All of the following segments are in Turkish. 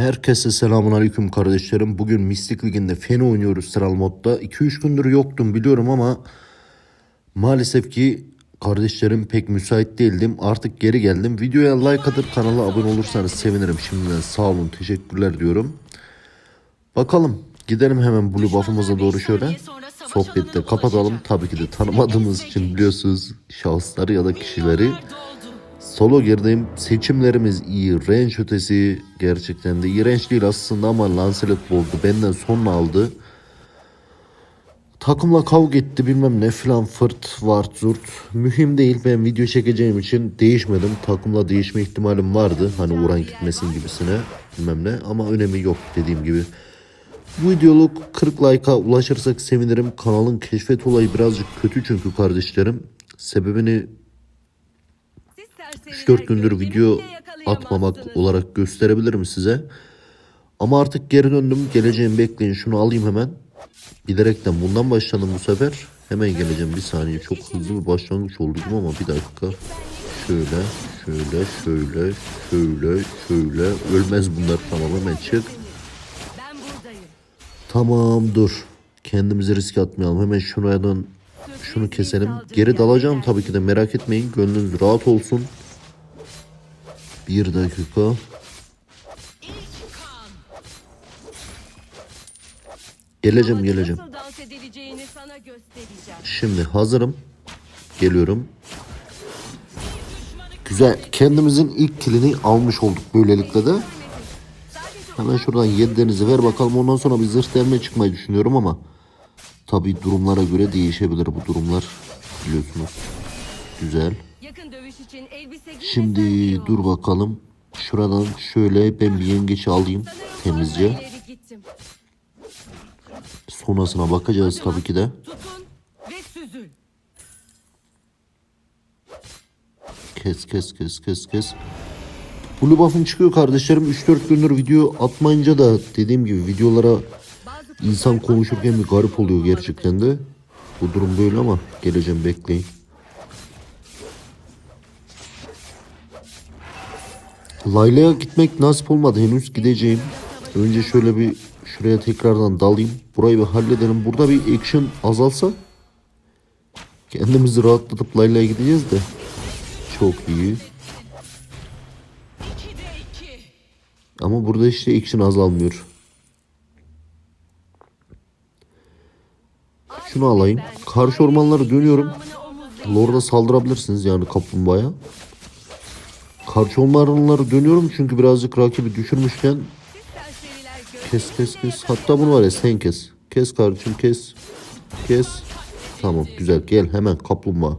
Herkese selamun aleyküm kardeşlerim. Bugün Mistik Ligi'nde Feni oynuyoruz sıralı modda. 2-3 gündür yoktum biliyorum ama maalesef ki kardeşlerim pek müsait değildim. Artık geri geldim. Videoya like atıp kanala abone olursanız sevinirim. Şimdiden sağ olun teşekkürler diyorum. Bakalım gidelim hemen Blue Buff'ımıza doğru şöyle. Sohbette kapatalım. Tabii ki de tanımadığımız için biliyorsunuz şahısları ya da kişileri. Solo girdim. Seçimlerimiz. Range ötesi gerçekten de iğrenç değil aslında ama Lancelot bozdu. Benden sonra aldı. Takımla kavga etti bilmem ne filan fırt vart zurt. Mühim değil ben video çekeceğim için değişmedim. Takımla değişme ihtimalim vardı. Hani Uğran gitmesin gibisine bilmem ne ama önemi yok dediğim gibi. Bu videoluk 40 like'a ulaşırsak sevinirim. Kanalın keşfet olayı birazcık kötü çünkü kardeşlerim. Sebebini 3-4 gündür video atmamak olarak gösterebilirim size. Ama artık geri döndüm. Geleceğim bekleyin. Şunu alayım hemen. Bilerekten bundan başladım bu sefer. Hemen geleceğim bir saniye. Çok hızlı bir başlangıç oldu gibi ama bir dakika. Şöyle, şöyle, şöyle, şöyle, şöyle. Ölmez bunlar tamam hemen çık. Tamam dur. Kendimizi riske atmayalım. Hemen şuradan şunu keselim. Geri dalacağım tabii ki de merak etmeyin. Gönlünüz rahat olsun. Bir dakika. Geleceğim geleceğim. Şimdi hazırım. Geliyorum. Güzel. Kendimizin ilk kilini almış olduk böylelikle de. Hemen şuradan yedilerinizi ver bakalım. Ondan sonra bir zırh delme çıkmayı düşünüyorum ama tabii durumlara göre değişebilir bu durumlar. Biliyorsunuz. Güzel. Yakın dövüş için elbise Şimdi dur bakalım. Şuradan şöyle ben bir yengeçi alayım temizce. Sonrasına bakacağız tabii ki de. Kes kes kes kes kes. Blue buff'ım çıkıyor kardeşlerim. 3-4 gündür video atmayınca da dediğim gibi videolara insan konuşurken bir garip oluyor gerçekten de. Bu durum böyle ama geleceğim bekleyin. Layla'ya gitmek nasip olmadı henüz gideceğim. Önce şöyle bir şuraya tekrardan dalayım. Burayı bir halledelim. Burada bir action azalsa kendimizi rahatlatıp Layla'ya gideceğiz de. Çok iyi. Ama burada işte action azalmıyor. Şunu alayım. Karşı ormanlara dönüyorum. Lord'a saldırabilirsiniz yani kaplumbağaya. Karşı ormanlara dönüyorum çünkü birazcık rakibi düşürmüşken kes kes kes. Hatta bunu var ya sen kes. Kes kardeşim kes. Kes. Tamam güzel gel hemen kaplumbağa.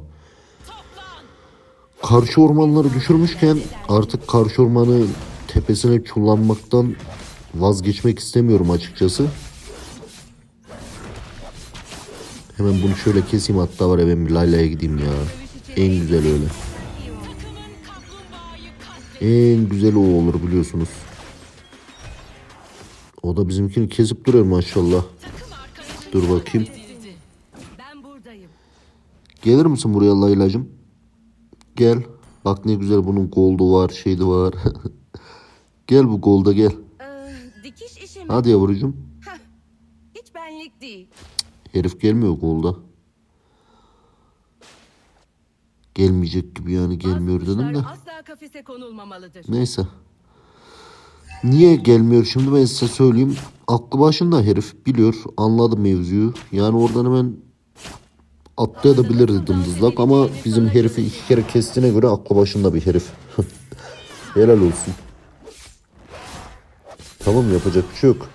Karşı ormanları düşürmüşken artık karşı ormanı tepesine çullanmaktan vazgeçmek istemiyorum açıkçası. Hemen bunu şöyle keseyim hatta var ya ben bir Layla'ya gideyim ya. En güzel öyle. En güzel o olur biliyorsunuz. O da bizimkini kesip duruyor maşallah. Dur bakayım. Gelir misin buraya Layla'cığım? Gel. Bak ne güzel bunun goldu var, şeydi var. gel bu golda gel. Hadi yavrucuğum. Hiç benlik değil. Herif gelmiyor golda. Gelmeyecek gibi yani gelmiyor Bazı dedim de. kuşlar asla kafese konulmamalıdır. Neyse. Niye gelmiyor şimdi ben size söyleyeyim. Aklı başında herif biliyor. Anladı mevzuyu. Yani oradan hemen atlayabilirdi dımdızlak ama bizim herifi iki kere kestiğine göre aklı başında bir herif. Helal olsun. Tamam yapacak bir şey yok.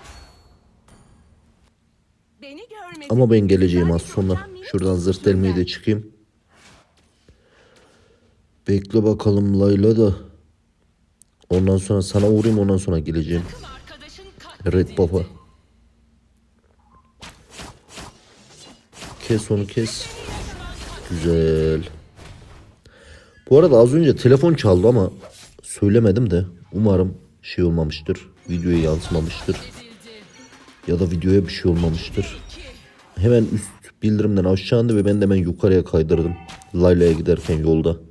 Beni. Ama ben geleceğim az sonra. Şuradan zırt delmeyi de çıkayım. Bekle bakalım Layla da. Ondan sonra sana uğrayayım ondan sonra geleceğim. Red Baba. Kes onu kes. Güzel. Bu arada az önce telefon çaldı ama söylemedim de umarım şey olmamıştır. Videoya yansımamıştır. Ya da videoya bir şey olmamıştır. Hemen üst bildirimden aşağı ve ben de hemen yukarıya kaydırdım. Layla'ya giderken yolda.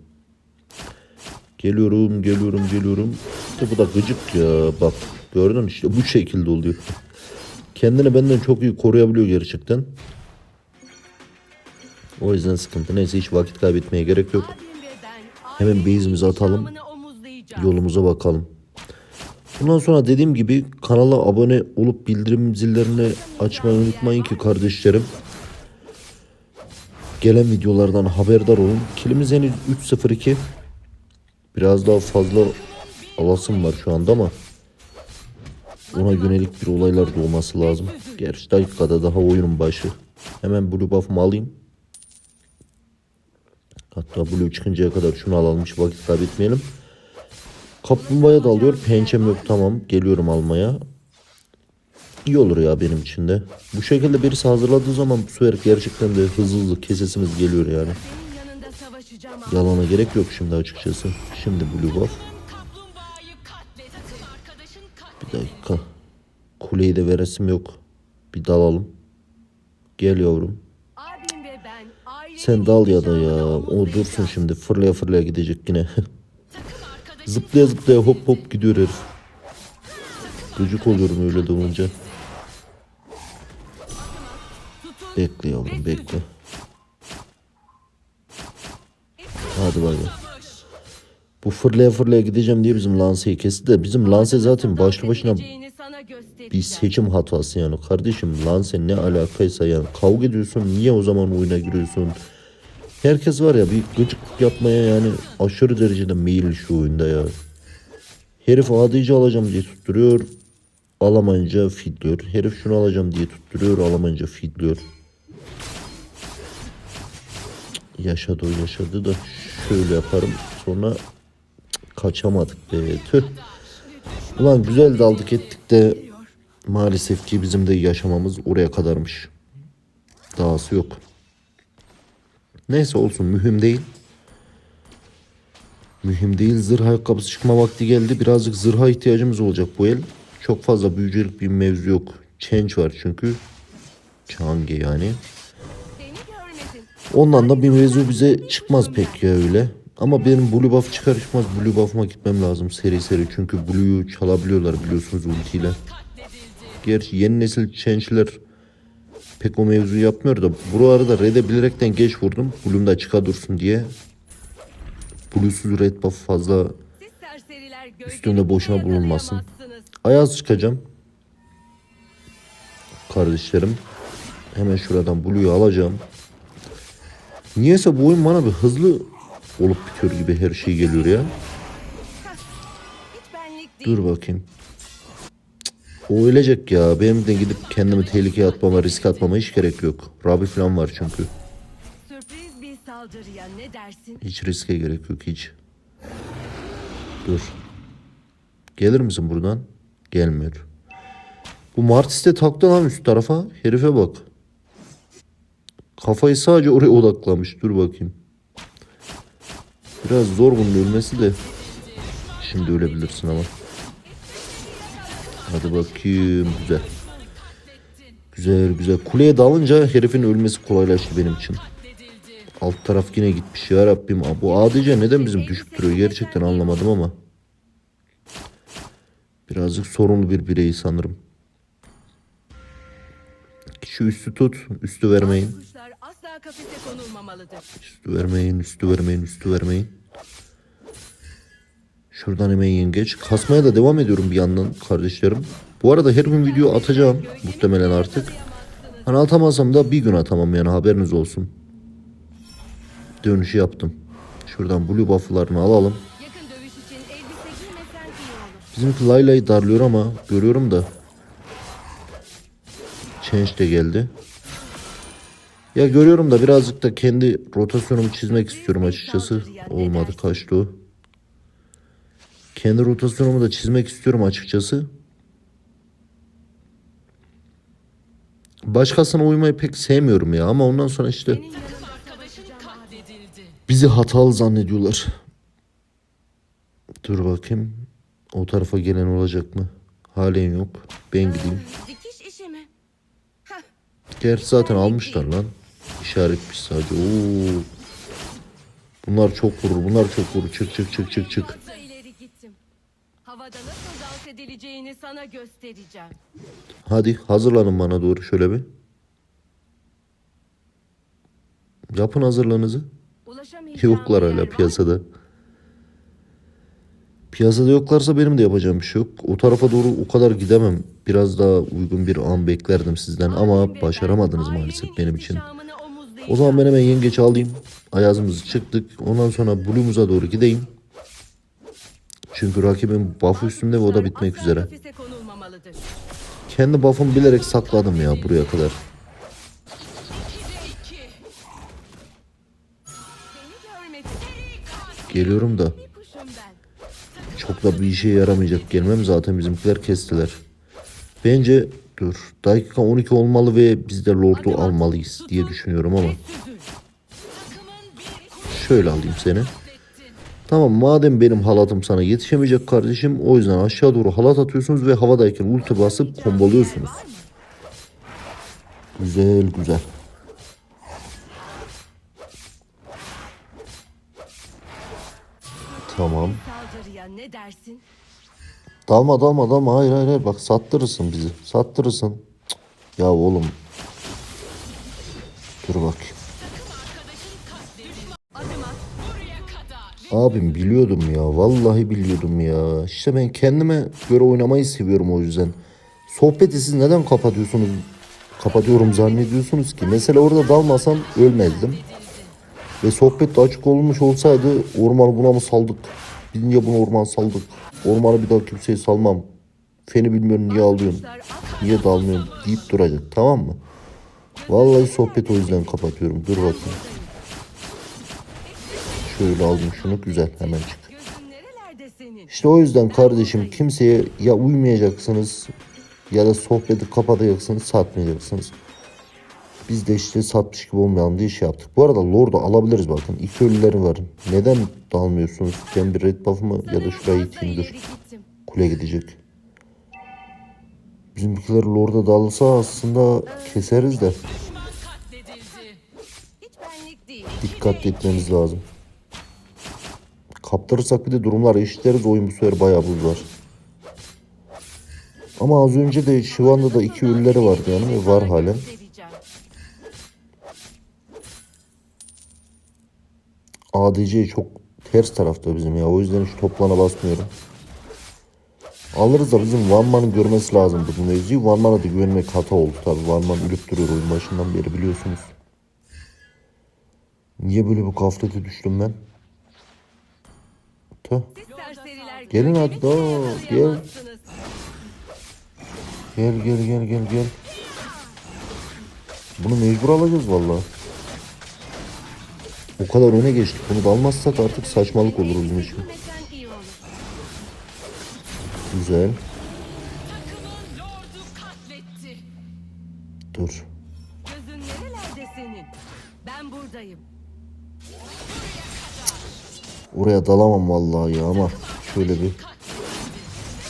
Geliyorum, geliyorum, geliyorum. İşte bu da gıcık ya. Bak gördün işte bu şekilde oluyor. Kendini benden çok iyi koruyabiliyor gerçekten. O yüzden sıkıntı. Neyse hiç vakit kaybetmeye gerek yok. Hemen base'imizi atalım. Yolumuza bakalım. Bundan sonra dediğim gibi kanala abone olup bildirim zillerini açmayı unutmayın ki kardeşlerim. Gelen videolardan haberdar olun. Kilimiz henüz 3.02. Biraz daha fazla alasım var şu anda ama ona yönelik bir olaylar da olması lazım. Gerçi dakikada daha oyunun başı. Hemen blue buff'ımı alayım. Hatta blue çıkıncaya kadar şunu alalım hiç vakit kaybetmeyelim. Kaplumbağaya da alıyor. Pençem yok tamam. Geliyorum almaya. İyi olur ya benim için de. Bu şekilde birisi hazırladığı zaman bu sefer gerçekten de hızlı hızlı kesesimiz geliyor yani. Yalana gerek yok şimdi açıkçası. Şimdi blue buff. Bir dakika. Kuleyi de veresim yok. Bir dalalım. Gel yavrum. Sen dal ya da ya. O dursun şimdi. Fırlaya fırlaya gidecek yine. Zıplaya zıplaya hop hop gidiyor herif. Gıcık oluyorum öyle doğunca. Bekle yavrum bekle. Hadi bay bay. Bu fırlaya fırlaya gideceğim diye bizim Lance'yi kesti de bizim Lance zaten başlı başına bir seçim hatası yani. Kardeşim Lance ne alakaysa yani kavga ediyorsun niye o zaman oyuna giriyorsun? Herkes var ya bir gıcıklık yapmaya yani aşırı derecede meyilli şu oyunda ya. Herif adici alacağım diye tutturuyor. Alamayınca fitliyor. Herif şunu alacağım diye tutturuyor. Alamayınca fitliyor. Yaşadı yaşadı da şöyle yaparım. Sonra kaçamadık be. Tüh. Ulan güzel daldık ettik de maalesef ki bizim de yaşamamız oraya kadarmış. Dahası yok. Neyse olsun mühim değil. Mühim değil. Zırh ayakkabısı çıkma vakti geldi. Birazcık zırha ihtiyacımız olacak bu el. Çok fazla büyücülük bir mevzu yok. Change var çünkü. Change yani. Ondan da bir mevzu bize çıkmaz pek ya öyle. Ama benim blue buff çıkar çıkmaz blue buff'ıma gitmem lazım seri seri. Çünkü blue'yu çalabiliyorlar biliyorsunuz ultiyle. Gerçi yeni nesil change'ler pek o mevzuyu yapmıyor da bu arada red'e bilerekten geç vurdum. Blue'um da çıka dursun diye. Blue'suz red buff fazla Üstünde boşuna bulunmasın. Ayaz çıkacağım. Kardeşlerim. Hemen şuradan Blue'yu alacağım. Niyeyse bu oyun bana bir hızlı olup bitiyor gibi her şey geliyor ya. Dur bakayım. O ölecek ya. Benim de gidip kendimi tehlikeye atmama, risk atmama hiç gerek yok. Rabi falan var çünkü. Hiç riske gerek yok hiç. Dur. Gelir misin buradan? Gelmiyor. Bu Martis de taktı lan üst tarafa. Herife bak. Kafayı sadece oraya odaklamış. Dur bakayım. Biraz zor bunun ölmesi de. Şimdi ölebilirsin ama. Hadi bakayım. Güzel. Güzel güzel. Kuleye dalınca herifin ölmesi kolaylaştı benim için. Alt taraf yine gitmiş ya Rabbim. Bu ADC neden bizim düşüp duruyor gerçekten anlamadım ama. Birazcık sorunlu bir birey sanırım. Şu üstü tut. Üstü vermeyin. Kafese konulmamalıdır. Üstü vermeyin. Üstü vermeyin. Üstü vermeyin. Şuradan hemen yengeç. Kasmaya da devam ediyorum bir yandan kardeşlerim. Bu arada her gün video atacağım. Muhtemelen artık. Hani atamazsam da bir gün atamam yani haberiniz olsun. Dönüşü yaptım. Şuradan blue buff'larını alalım. Bizimki Layla'yı darlıyor ama görüyorum da. Change de geldi. Ya görüyorum da birazcık da kendi rotasyonumu çizmek istiyorum açıkçası. Olmadı kaçtı o. Kendi rotasyonumu da çizmek istiyorum açıkçası. Başkasına uymayı pek sevmiyorum ya ama ondan sonra işte bizi hatalı zannediyorlar. Dur bakayım. O tarafa gelen olacak mı? Halen yok. Ben gideyim. Gerçi zaten almışlar lan. İşaretmiş sadece. Oo. Bunlar çok vurur. Bunlar çok vurur. Çık çık çık çık çık. Havada dans edileceğini sana göstereceğim. Hadi hazırlanın bana doğru şöyle bir. Yapın hazırlığınızı. Yoklar hala piyasada. Piyasada yoklarsa benim de yapacağım bir şey yok. O tarafa doğru o kadar gidemem. Biraz daha uygun bir an beklerdim sizden ama başaramadınız maalesef benim için. O zaman ben hemen yengeç alayım. Ayazımızı çıktık. Ondan sonra Blue'muza doğru gideyim. Çünkü rakibim buff üstümde ve o da bitmek üzere. Kendi buff'ımı bilerek sakladım ya buraya kadar. Geliyorum da çok da bir işe yaramayacak gelmem zaten bizimkiler kestiler. Bence dur dakika 12 olmalı ve biz de Lord'u almalıyız diye düşünüyorum ama şöyle alayım seni. Tamam madem benim halatım sana yetişemeyecek kardeşim o yüzden aşağı doğru halat atıyorsunuz ve havadayken ulti basıp komboluyorsunuz. Güzel güzel. Tamam. Saldırıya ne dersin? Dalma dalma dalma hayır hayır hayır bak sattırırsın bizi sattırırsın. Cık. Ya oğlum. Dur kadar. Abim biliyordum ya vallahi biliyordum ya. İşte ben kendime göre oynamayı seviyorum o yüzden. Sohbeti siz neden kapatıyorsunuz? Kapatıyorum zannediyorsunuz ki. Mesela orada dalmasam ölmezdim. Ve sohbet de açık olmuş olsaydı ormanı buna mı saldık? Niye bunu orman saldık? Ormanı bir daha kimseye salmam. Feni bilmiyorum niye alıyorsun? Niye dalmıyorum deyip duracak tamam mı? Vallahi sohbet o yüzden kapatıyorum. Dur bakayım. Şöyle aldım şunu güzel hemen çık. İşte o yüzden kardeşim kimseye ya uymayacaksınız ya da sohbeti kapatacaksınız satmayacaksınız. Biz de işte satmış gibi olmayalım diye şey yaptık. Bu arada Lord'u alabiliriz bakın. İki ölüleri var. Neden dalmıyorsunuz? Ben bir red buff'ımı ya da fazla iteyim dur. Kule gidecek. Bizimkiler Lord'a dalsa aslında keseriz de dikkatli etmemiz lazım. Kaptırırsak bir de durumlar eşitleriz oyun bu sefer bayağı buzlar. Ama az önce de Şivan'da da iki ölüleri vardı yani var halen. Göstereceğim. ADC çok ters tarafta bizim ya. O yüzden hiç toplana basmıyorum. Alırız da bizim Van Man'ın görmesi lazımdı bu mevzuyu. Van Man'a da güvenmek hata oldu tabi. Van Man ölüp duruyor oyun başından beri biliyorsunuz. Niye böyle bu gaflete düştüm ben? Tüh. Gelin hadi kimseye gel. Gel gel gel gel gel. Bunu mecbur alacağız vallahi. O kadar öne geçtik. Bunu da almazsak artık saçmalık olur bizim için. Güzel. Dur. Gözün nerelerde senin? Ben buradayım. Oraya dalamam vallahi ya ama şöyle bir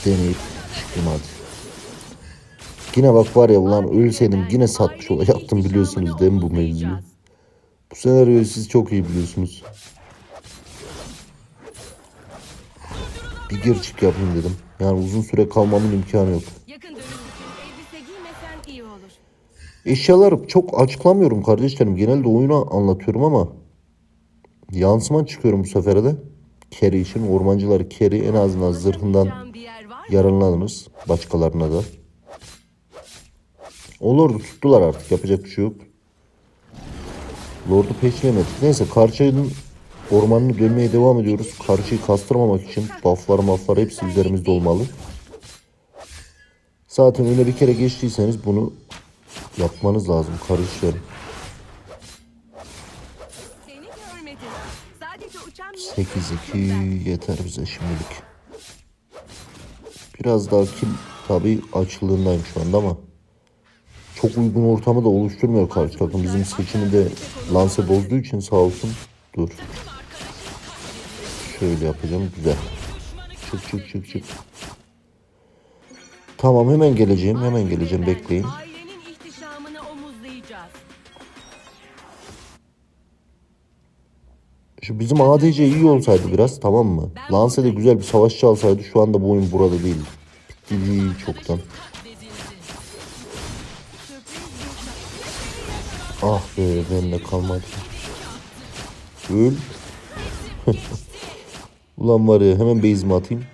deneyip çıkayım hadi. Yine bak var ya ulan ölseydim yine satmış olacaktım biliyorsunuz değil mi bu mevzuyu? Bu senaryoyu siz çok iyi biliyorsunuz. Bir gir çık yapayım dedim. Yani uzun süre kalmamın imkanı yok. Yakın dönüm için elbise giymesen iyi olur. Eşyaları çok açıklamıyorum kardeşlerim. Genelde oyunu anlatıyorum ama yansıman çıkıyorum bu sefere de. Carry için ormancıları carry en azından zırhından yararlanırız başkalarına da. O Lord'u tuttular artık yapacak bir şey yok. Lord'u peşlemedik. Neyse karşının ormanını dönmeye devam ediyoruz. Karşıyı kastırmamak için bufflar maflar hepsi üzerimizde olmalı. Zaten öyle bir kere geçtiyseniz bunu yapmanız lazım kardeşlerim. Bir 8-2 yeter bize şimdilik. Biraz daha kill tabi açılığındayım şu anda ama çok uygun ortamı da oluşturmuyor karşı takım. Bizim seçimi de Lance bozduğu için sağ olsun. Dur. Şöyle yapacağım güzel. Çık çık çık çık. Tamam hemen geleceğim hemen geleceğim bekleyin. Şu bizim ADC iyi olsaydı biraz tamam mı? Lance de güzel bir savaşçı alsaydı şu anda bu oyun burada değildi. bitti değil çoktan. Ah be bende kalmadı. Öl. Ulan var ya hemen base'imi atayım.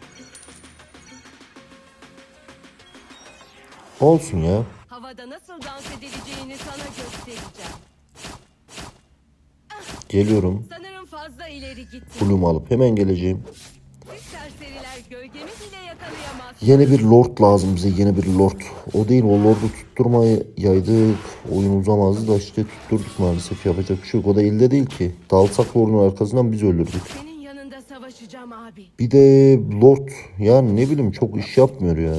Olsun ya. havada nasıl dans edileceğini sana göstereceğim. Geliyorum. Sanırım fazla ileri gittim. Blue'umu alıp hemen geleceğim. Yeni bir lord lazım bize yeni bir lord. O değil o lordu tutturmaya yaydık. Oyun uzamazdı da işte tutturduk maalesef yapacak bir şey yok. O da elde değil ki. Dalsak lordun arkasından biz abi. Bir de lord yani ne bileyim çok iş yapmıyor ya.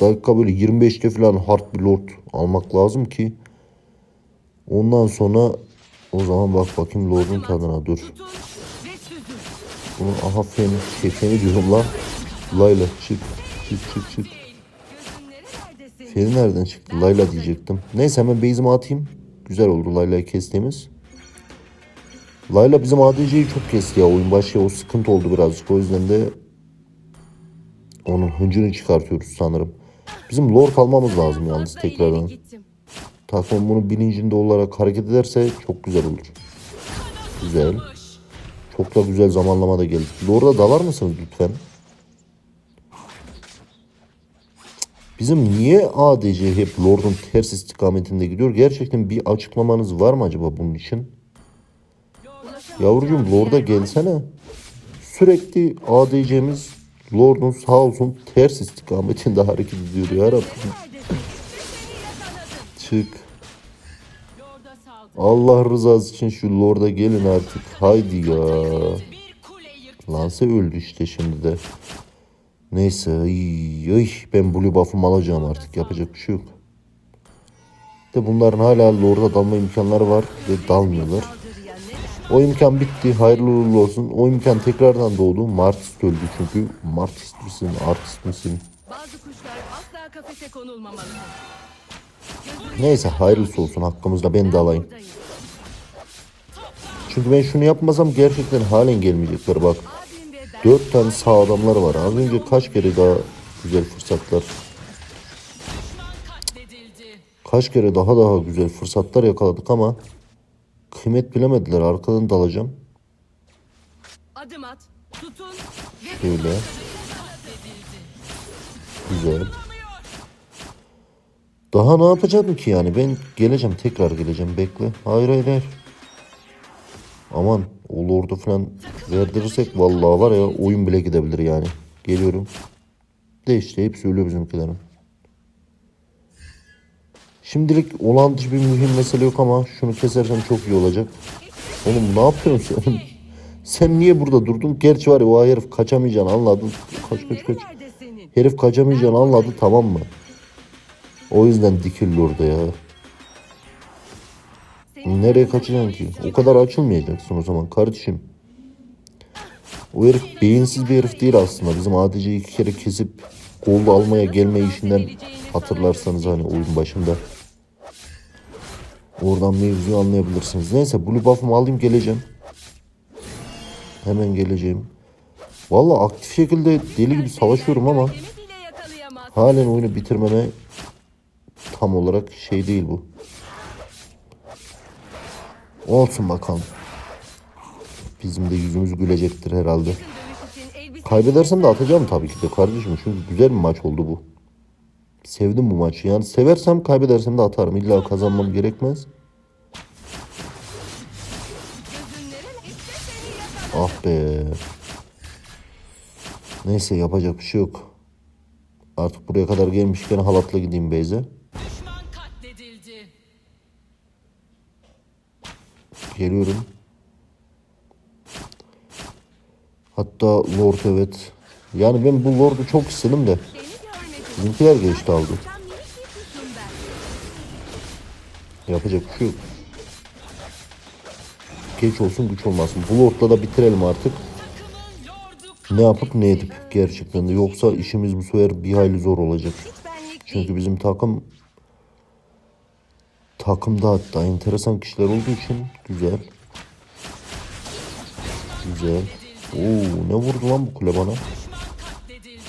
Dakika böyle 25'te falan hard bir lord almak lazım ki. Ondan sonra o zaman bak bakayım lordun tadına dur. Bunun aha feni, şey, feni diyorum lan. Layla çık çık çık çık. Feri nereden çıktı? Layla diyecektim. Neyse hemen base'imi atayım. Güzel oldu Layla'yı kestiğimiz. Layla bizim ADC'yi çok kesti ya. Oyun başı o sıkıntı oldu birazcık. O yüzden de onun hıncını çıkartıyoruz sanırım. Bizim lord almamız lazım yalnız tekrardan. Takım bunu bilincinde olarak hareket ederse çok güzel olur. Güzel. Çok da güzel zamanlama da geldi. Lord'a dalar mısınız lütfen? Bizim niye ADC hep Lord'un ters istikametinde gidiyor? Gerçekten bir açıklamanız var mı acaba bunun için? Yavrucuğum Lord'a gelsene. Sürekli ADC'miz Lord'un sağ olsun ters istikametinde hareket ediyor ya? Çık. Allah rızası için şu Lord'a gelin artık. Haydi ya. Lanse öldü işte şimdi de. Neyse ay, ay, ben blue buff'ımı alacağım artık yapacak bir şey yok. De bunların hala Lord'a dalma imkanları var ve dalmıyorlar. O imkan bitti hayırlı uğurlu olsun. O imkan tekrardan doğdu. Martist öldü çünkü. Martist misin artist misin? Bazı kuşlar asla kafese konulmamalı. Neyse hayırlısı olsun hakkımızda ben de alayım. Çünkü ben şunu yapmasam gerçekten halen gelmeyecekler bak. Dört tane sağ adamlar var. Az önce kaç kere daha güzel fırsatlar. Kaç kere daha daha güzel fırsatlar yakaladık ama kıymet bilemediler. Arkadan dalacağım. adım at, tutun Şöyle. Güzel. Daha ne yapacaktım ki yani? Ben geleceğim tekrar geleceğim. Bekle. Hayır hayır hayır. Aman o lordu falan verdirirsek vallahi var ya oyun bile gidebilir yani. Geliyorum. De işte hepsi ölüyor bizimkilerin. Şimdilik olan dışı bir mühim mesele yok ama şunu kesersem çok iyi olacak. Oğlum ne yapıyorsun sen? Sen niye burada durdun? Gerçi var ya o herif kaçamayacağını anladın. Kaç kaç kaç. Herif kaçamayacağını anladı tamam mı? O yüzden dikildi orada ya. Nereye kaçacaksın ki? O kadar açılmayacaksın o zaman kardeşim. O herif beyinsiz bir herif değil aslında. Bizim ADC'yi iki kere kesip gol almaya gelme işinden hatırlarsanız hani oyun başında. Oradan mevzuyu anlayabilirsiniz. Neyse blue buff'ımı alayım geleceğim. Hemen geleceğim. Valla aktif şekilde deli gibi savaşıyorum ama halen oyunu bitirmeme tam olarak şey değil bu. Olsun bakalım. Bizim de yüzümüz gülecektir herhalde. Kaybedersem de atacağım tabii ki de kardeşim. Çünkü güzel bir maç oldu bu. Sevdim bu maçı. Yani seversem kaybedersem de atarım. İlla kazanmam gerekmez. Ah be. Neyse yapacak bir şey yok. Artık buraya kadar gelmişken halatla gideyim Beyze. Geliyorum. Hatta Lord evet. Yani ben bu Lord'u çok istedim de. Bizimkiler geçti aldı. Yapacak bir şey yok. Geç olsun güç olmasın. Bu Lord'la da bitirelim artık. Ne yapıp ne edip gerçekten de. Yoksa işimiz bu sefer bir hayli zor olacak. Çünkü bizim takım takımda hatta enteresan kişiler olduğu için güzel. Güzel. Oo ne vurdu lan bu kule bana? katledildi.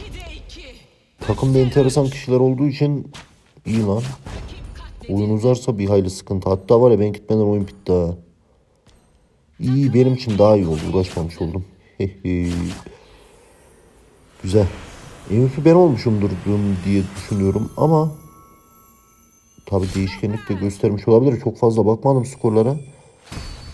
2'de 2. Takımda enteresan kişiler olduğu için iyi lan. Oyun uzarsa bir hayli sıkıntı. Hatta var ya ben gitmeden oyun bitti ha. İyi benim için daha iyi oldu. Uğraşmamış oldum. Güzel. MVP ben olmuşumdur diye düşünüyorum ama tabi değişkenlik de göstermiş olabilir. Çok fazla bakmadım skorlara.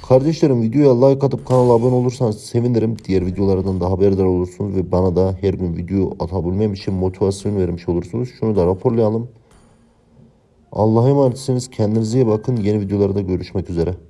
Kardeşlerim videoya like atıp kanala abone olursanız sevinirim. Diğer videolardan da haberdar olursunuz ve bana da her gün video atabilmem için motivasyon vermiş olursunuz. Şunu da raporlayalım. Allah'a emanetsiniz. Kendinize iyi bakın. Yeni videolarda görüşmek üzere.